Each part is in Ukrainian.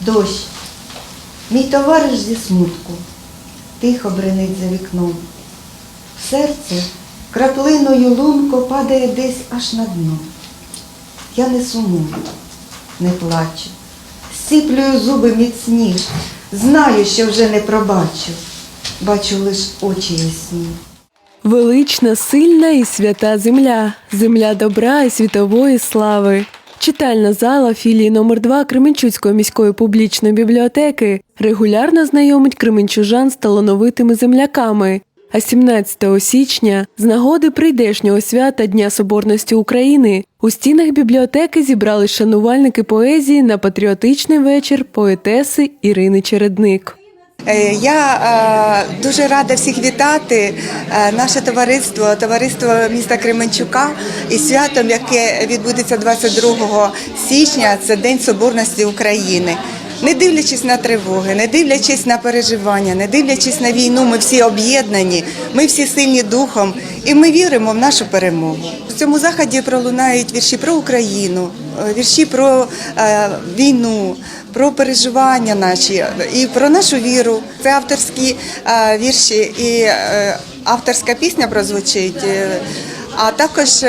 Дощ, мій товариш зі смутку, тихо бренить за вікном. В серце краплиною лунко падає десь аж на дно. Я не сумую, не плачу, сіплюю зуби міцні, знаю, що вже не пробачу, бачу лиш очі ясні. Велична, сильна і свята земля, земля добра і світової слави. Читальна зала філії номер 2 Кременчуцької міської публічної бібліотеки регулярно знайомить кременчужан з талановитими земляками. А 17 січня, з нагоди прийдешнього свята Дня Соборності України, у стінах бібліотеки зібрались шанувальники поезії на патріотичний вечір поетеси Ірини Чередник. Е, Я е, дуже рада всіх вітати. е, Наше товариство, товариство міста Кременчука із святом, яке відбудеться 22 січня. Це День Соборності України. Не дивлячись на тривоги, не дивлячись на переживання, не дивлячись на війну, ми всі об'єднані, ми всі сильні духом, і ми віримо в нашу перемогу. В цьому заході пролунають вірші про Україну, вірші про війну, про переживання наші і про нашу віру. Це авторські е, вірші і е, авторська пісня прозвучить. е, А також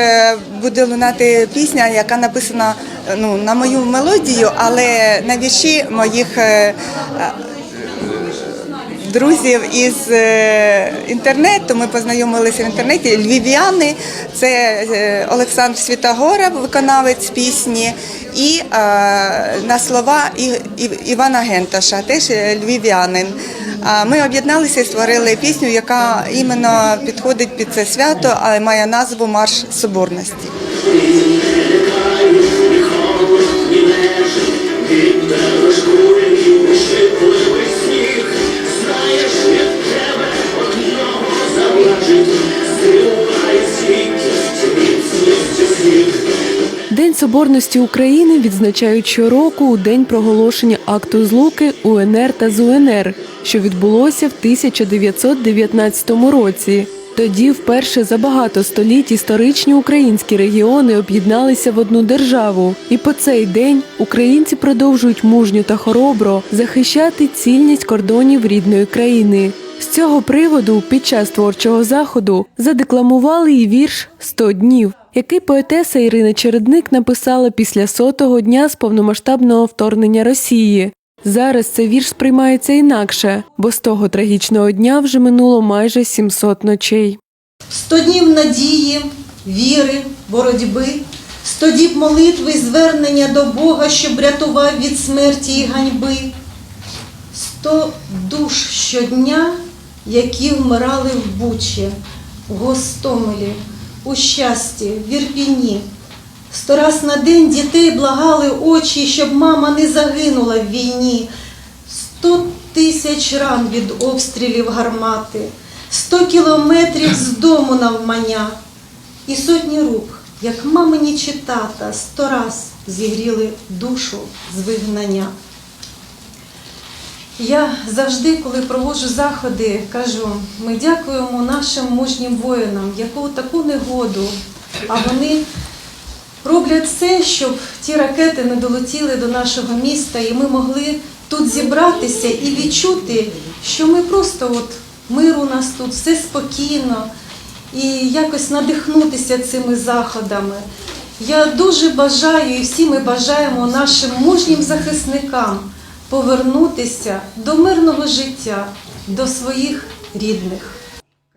буде лунати пісня, яка написана ну, на мою мелодію, але на вірші моїх друзів із е, інтернету. Ми познайомилися в інтернеті. Львів'яни, це е, Олександр Світогора, виконавець пісні, і е, на слова Івана Генташа, теж львів'янин. Ми об'єдналися і створили пісню, яка іменно підходить під це свято, а має назву Марш Соборності. День Соборності України відзначають щороку у день проголошення акту злуки УНР та ЗУНР, що відбулося в 1919 році. Тоді вперше за багато століть історичні українські регіони об'єдналися в одну державу, і по цей день українці продовжують мужньо та хоробро захищати цільність кордонів рідної країни. З цього приводу під час творчого заходу задекламували і вірш «100 днів, який поетеса Ірина Чередник написала після сотого дня з повномасштабного вторгнення Росії. Зараз цей вірш сприймається інакше, бо з того трагічного дня вже минуло майже 700 ночей. Сто днів надії, віри, боротьби, сто діб молитви й звернення до Бога, щоб рятував від смерті і ганьби. Сто душ щодня, які вмирали в Бучі, в Гостомелі, у щасті, в Ірпіні. Сто раз на день дітей благали очі, щоб мама не загинула в війні. Сто тисяч ран від обстрілів гармати, сто кілометрів з дому навмання, і сотні рук, як мамині чи тата, сто раз зігріли душу з вигнання. Я завжди, коли проводжу заходи, кажу, ми дякуємо нашим мужнім воїнам, яку таку негоду, а вони роблять все, щоб ті ракети не долетіли до нашого міста, і ми могли тут зібратися і відчути, що ми просто от мир у нас тут, все спокійно, і якось надихнутися цими заходами. Я дуже бажаю, і всі ми бажаємо нашим мужнім захисникам повернутися до мирного життя, до своїх рідних.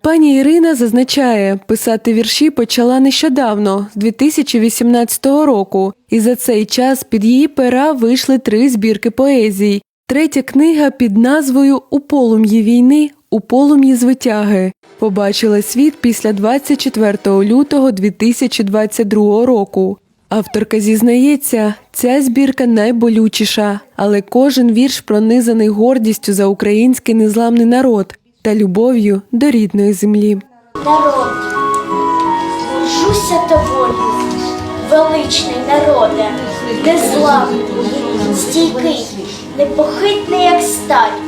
Пані Ірина зазначає, писати вірші почала нещодавно, з 2018 року, і за цей час під її пера вийшли три збірки поезій. Третя книга під назвою У полум'ї війни, у полум'ї звитяги побачила світ після 24 лютого 2022 року. Авторка зізнається, ця збірка найболючіша, але кожен вірш пронизаний гордістю за український незламний народ та любов'ю до рідної землі. народ. Горжуся тобою, величний народе, незламний, стійкий, непохитний, як сталь.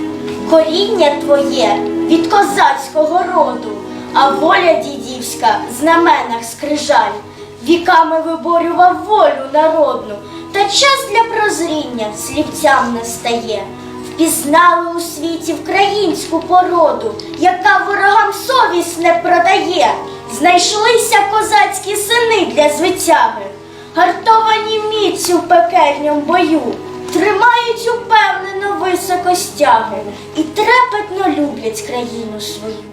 Коріння твоє від козацького роду, а воля дідівська знаменах скрижаль. Віками виборював волю народну, Та час для прозріння слівцям настає. Впізнали у світі українську породу, яка ворогам совість не продає. Знайшлися козацькі сини для звитяги, гартовані міцю в пекельнім бою, тримають упевнено високо стяги і трепетно люблять країну свою.